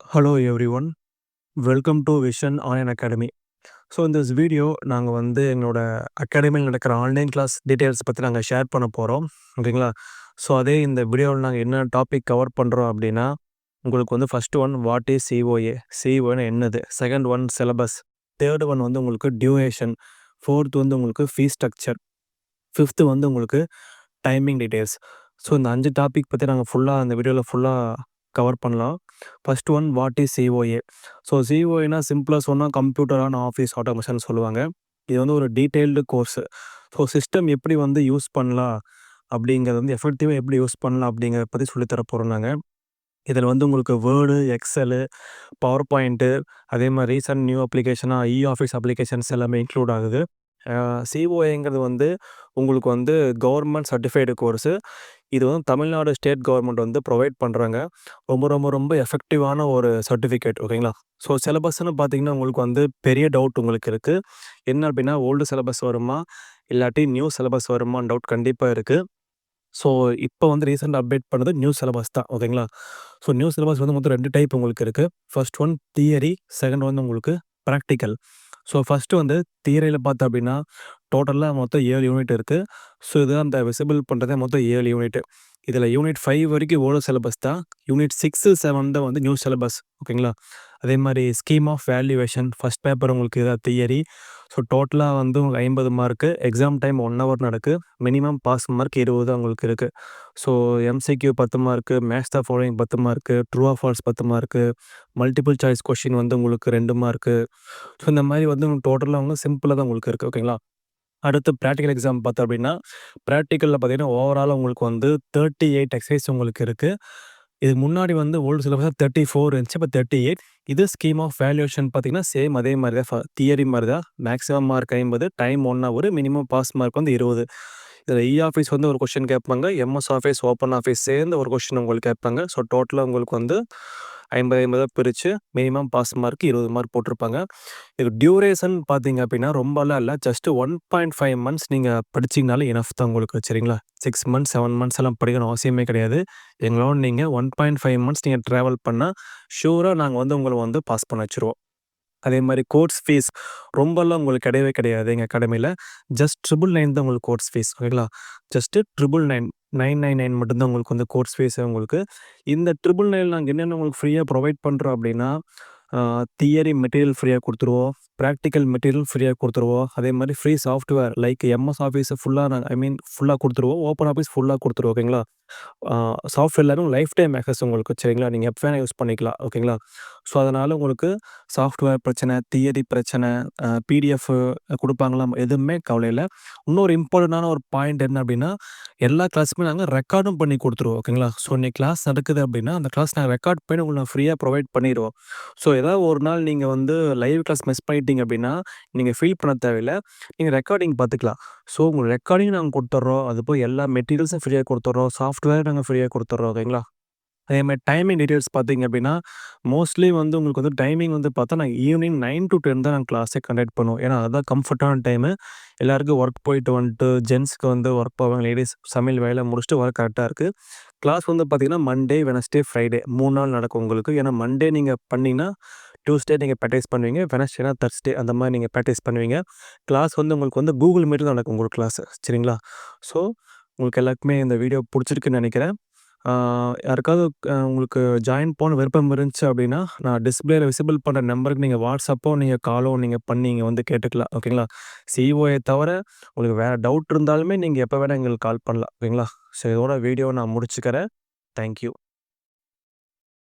Hello everyone welcome to vision online academy so இந்த video நாங்கள் வந்து எங்களோட அகாடமியில் நடக்கிற ஆன்லைன் கிளாஸ் டீட்டெயில்ஸ் பற்றி நாங்கள் ஷேர் பண்ண போகிறோம் ஓகேங்களா ஸோ அதே இந்த வீடியோவில் நாங்கள் என்ன டாபிக் கவர் பண்ணுறோம் அப்படின்னா உங்களுக்கு வந்து first one what is COA சிஓஏன்னு என்னது? Second one syllabus third one வந்து உங்களுக்கு டியூரேஷன் ஃபோர்த் வந்து உங்களுக்கு ஃபீஸ் ஸ்ட்ரக்சர் ஃபிஃப்த்து வந்து உங்களுக்கு டைமிங் டீட்டெயில்ஸ் ஸோ இந்த அஞ்சு டாபிக் பற்றி நாங்கள் ஃபுல்லாக அந்த வீடியோவில் ஃபுல்லாக கவர் பண்ணலாம். First one what is COA so சிஓஏனா சிம்பிளாக சொன்னால் கம்ப்யூட்டர் ஆன் ஆஃபீஸ் ஆட்டோமேஷன் சொல்லுவாங்க. இது வந்து ஒரு டீட்டெயில்டு கோர்ஸு ஸோ சிஸ்டம் எப்படி வந்து யூஸ் பண்ணலாம்? அப்படிங்கிறது வந்து எஃபெக்டிவாக எப்படி யூஸ் பண்ணலாம்? அப்படிங்கிறத பற்றி சொல்லித்தர போகிறோம் நாங்கள் இதில் வந்து உங்களுக்கு வேர்டு எக்ஸலு பவர் பாயிண்ட்டு அதே மாதிரி ரீசன்ட் நியூ அப்ளிகேஷனாக இ ஆஃபீஸ் அப்ளிகேஷன்ஸ் எல்லாமே இன்க்ளூட் ஆகுது. சிஓஏங்கிறது வந்து உங்களுக்கு வந்து கவர்மெண்ட் சர்டிஃபைடு கோர்ஸு இது வந்து தமிழ்நாடு ஸ்டேட் கவர்மெண்ட் வந்து ப்ரொவைட் பண்ணுறாங்க ரொம்ப ரொம்ப ரொம்ப எஃபெக்டிவான ஒரு சர்டிஃபிகேட் ஓகேங்களா ஸோ சிலபஸ்ன்னு பார்த்தீங்கன்னா உங்களுக்கு வந்து பெரிய டவுட் உங்களுக்கு இருக்குது என்ன அப்படின்னா ஓல்டு சிலபஸ் வருமா? இல்லாட்டி நியூ சிலபஸ் வருமான்னு டவுட் கண்டிப்பாக இருக்குது ஸோ இப்போ வந்து ரீசெண்ட் அப்டேட் பண்ணது நியூ சிலபஸ் தான் ஓகேங்களா ஸோ நியூ சிலபஸ் வந்து மொத்தம் ரெண்டு டைப் உங்களுக்கு இருக்குது ஃபர்ஸ்ட் ஒன் தியரி செகண்ட் வந்து உங்களுக்கு ப்ராக்டிக்கல் ஸோ ஃபஸ்ட்டு வந்து தியரியில் பார்த்தோம் அப்படின்னா டோட்டலாக மொத்தம் ஏழு யூனிட் இருக்குது ஸோ இதுதான் அந்த விசிபிள் பண்ணுறதே மொத்தம் ஏழு யூனிட்டு இதில் யூனிட் ஃபைவ் வரைக்கும் ஓல்டு சிலபஸ் தான். யூனிட் சிக்ஸு செவன் தான் வந்து நியூ சிலபஸ் ஓகேங்களா அதே மாதிரி scheme of valuation first paper உங்களுக்கு இதாக தியரி ஸோ டோட்டலாக வந்து உங்களுக்கு ஐம்பது mark exam time one hour நடக்கு. மினிமம் பாஸ் மார்க் இருபது உங்களுக்கு இருக்குது ஸோ எம்சிக்யூ பத்து மார்க்கு மேக்ஸ் த ஃபாலோயிங் பத்து மார்க்கு ட்ரூ ஆஃப் ஃபால்ஸ் பத்து மார்க்கு மல்டிபிள் சாய்ஸ் கொஷின் வந்து உங்களுக்கு ரெண்டு மார்க்கு ஸோ இந்த மாதிரி வந்து டோட்டலாக வந்து சிம்பிளாக தான் உங்களுக்கு இருக்குது ஓகேங்களா அடுத்து ப்ராக்டிக்கல் எக்ஸாம் பார்த்தோம் அப்படின்னா ப்ராக்டிக்கலில் பார்த்தீங்கன்னா ஓவரால் உங்களுக்கு வந்து தேர்ட்டி எயிட் எக்ஸசைஸ் உங்களுக்கு இருக்குது இது முன்னாடி வந்து ஓல்டு சிலபஸ் தேர்ட்டி ஃபோர் இருந்துச்சு. இப்போ தேர்ட்டி எயிட் இது ஸ்கீம் ஆஃப் வேல்யூஷன் பார்த்தீங்கன்னா சேம் அதே மாதிரி தான். தியரி மாதிரி தான். மேக்ஸிமம் மார்க் ஐம்பது time one hour minimum pass mark வந்து இருபது. இதில் e இ ஆஃபீஸ் வந்து ஒரு கொஷின் கேட்பாங்க. எம்எஸ் ஆஃபீஸ் ஓப்பன் ஆஃபீஸ் சேர்ந்து ஒரு கொஷின் உங்களுக்கு கேட்பாங்க. ஸோ டோட்டலாக உங்களுக்கு வந்து ஐம்பது ஐம்பதாக பிரித்து மினிமம் பாஸ் மார்க் இருபது மார்க் போட்டிருப்பாங்க. இது டியூரேஷன் பார்த்தீங்க அப்படின்னா ரொம்பலாம் இல்லை. Just one point five months நீங்கள் படிச்சிங்கனாலே இனஃப் தான் உங்களுக்கு சரிங்களா? சிக்ஸ் மந்த்ஸ் செவன் மந்த்ஸ் எல்லாம் படிக்கணும் அவசியமே கிடையாது. எங்களோட நீங்கள் ஒன் பாயிண்ட் ஃபைவ் மந்த்ஸ் நீங்கள் ட்ராவல் பண்ணால் ஷூராக நாங்கள் வந்து உங்களை வந்து பாஸ் பண்ண வச்சுருவோம். அதே மாதிரி கோர்ஸ் ஃபீஸ் ரொம்பலாம் உங்களுக்கு கிடையவே கிடையாது எங்கள் அகாடமியில் ஜஸ்ட் ட்ரிபிள் நைன் தான் உங்களுக்கு கோர்ஸ் ஃபீஸ் ஓகேங்களா just triple nine nine nine nine மட்டும்தான் உங்களுக்கு வந்து கோர்ஸ் ஃபீஸ் உங்களுக்கு. இந்த ட்ரிபிள் நைன் நாங்கள் என்னென்ன உங்களுக்கு ஃப்ரீயாக ப்ரொவைட் பண்ணுறோம் அப்படின்னா தியரி மெட்டீரியல் ஃப்ரீயாக கொடுத்துருவோம் ப்ராக்டிக்கல் மெட்டீரியல் ஃப்ரீயாக கொடுத்துருவோம். அதே மாதிரி ஃப்ரீ சாஃப்ட்வேர் லைக் எம்எஸ் ஆஃபீஸை ஃபுல்லாக நாங்கள் ஐ மீன் ஃபுல்லாக கொடுத்துருவோம். ஓப்பன் ஆஃபீஸ் ஃபுல்லாக கொடுத்துருவோம் ஓகேங்களா சாஃப்ட்வேர்லும் லைஃப் டைம் ஆக்சஸ் உங்களுக்கு சரிங்களா? நீங்கள் எப்போ வேணால் யூஸ் பண்ணிக்கலாம். ஓகேங்களா ஸோ அதனால் உங்களுக்கு சாஃப்ட்வேர் பிரச்சனை தியரி பிரச்சனை பிடிஎஃப் கொடுப்பாங்களா? எதுவுமே கவலை இல்லை. இன்னொரு இம்பார்ட்டண்ட்டான ஒரு பாயிண்ட் என்ன அப்படின்னா எல்லா கிளாஸுமே நாங்கள் ரெக்கார்டும் பண்ணி கொடுத்துருவோம். ஓகேங்களா ஸோ இன்னைக்கு கிளாஸ் நடக்குது அப்படின்னா அந்த கிளாஸ் நாங்கள் ரெக்கார்ட் பண்ணி உங்களுக்கு ஃப்ரீயாக ப்ரொவைட் பண்ணிடுவோம் ஸோ ஏதாவது ஒரு நாள் நீங்கள் வந்து லைவ் கிளாஸ் மிஸ் பண்ணிட்டீங்க அப்படின்னா நீங்கள் ஃபீல் பண்ண தேவையில்லை. நீங்கள் ரெக்கார்டிங் பார்த்துக்கலாம். ஸோ உங்களுக்கு ரெக்கார்டிங் நாங்கள் கொடுத்துட்றோம் அது போய் எல்லா மெட்டீரியல்ஸும் ஃப்ரீயாக கொடுத்துட்றோம் சாஃப்ட்வேர் நாங்கள் ஃப்ரீயாக கொடுத்துட்றோம் ஓகேங்களா அதேமாதிரி டைமிங் டீட்டெயில்ஸ் பார்த்தீங்க அப்படின்னா மோஸ்ட்லி வந்து உங்களுக்கு வந்து டைமிங் வந்து பார்த்தா நாங்கள் ஈவினிங் நைன் டு டென் தான் நாங்கள் கிளாஸே கண்டக்ட் பண்ணுவோம் ஏன்னா அதுதான் கம்ஃபர்டான டைமு எல்லாருக்கும் ஒர்க் போயிட்டு வந்துட்டு ஜென்ஸ்க்கு வந்து ஒர்க் போவாங்க லேடிஸ் சமையல் வேலை முடிச்சுட்டு ஒர்க் கரெக்டாக இருக்குது கிளாஸ் வந்து பார்த்தீங்கன்னா மண்டே வெனஸ்டே ஃப்ரைடே மூணு நாள் நடக்கும் உங்களுக்கு. ஏன்னா மண்டே நீங்கள் பண்ணிங்கன்னா டியூஸ்டே நீங்கள் ப்ராக்டிஸ் பண்ணுவீங்க வெனஸ்டேனா தர்ஸ்டே அந்த மாதிரி நீங்கள் ப்ராக்டிஸ் பண்ணுவீங்க. கிளாஸ் வந்து உங்களுக்கு வந்து கூகுள் மீட்டில் நடக்கும் உங்களுக்கு கிளாஸ் சரிங்களா? ஸோ உங்களுக்கு எல்லாருக்குமே இந்த வீடியோ பிடிச்சிருக்குன்னு நினைக்கிறேன். யாருக்காவது உங்களுக்கு ஜாயின் போன விருப்பம் இருந்துச்சு அப்படின்னா நான் டிஸ்பிளேல விசிபிள் பண்ணுற நம்பருக்கு நீங்கள் வாட்ஸ்அப்போ நீங்கள் காலோ நீங்கள் பண்ணி இங்கே வந்து கேட்டுக்கலாம். ஓகேங்களா சிஓஏ தவிர உங்களுக்கு வேறு டவுட் இருந்தாலுமே நீங்கள் எப்போ வேணால் எங்களுக்கு கால் பண்ணலாம். ஓகேங்களா ஸோ இதோட வீடியோ நான் முடிச்சுக்கிறேன். தேங்க்யூ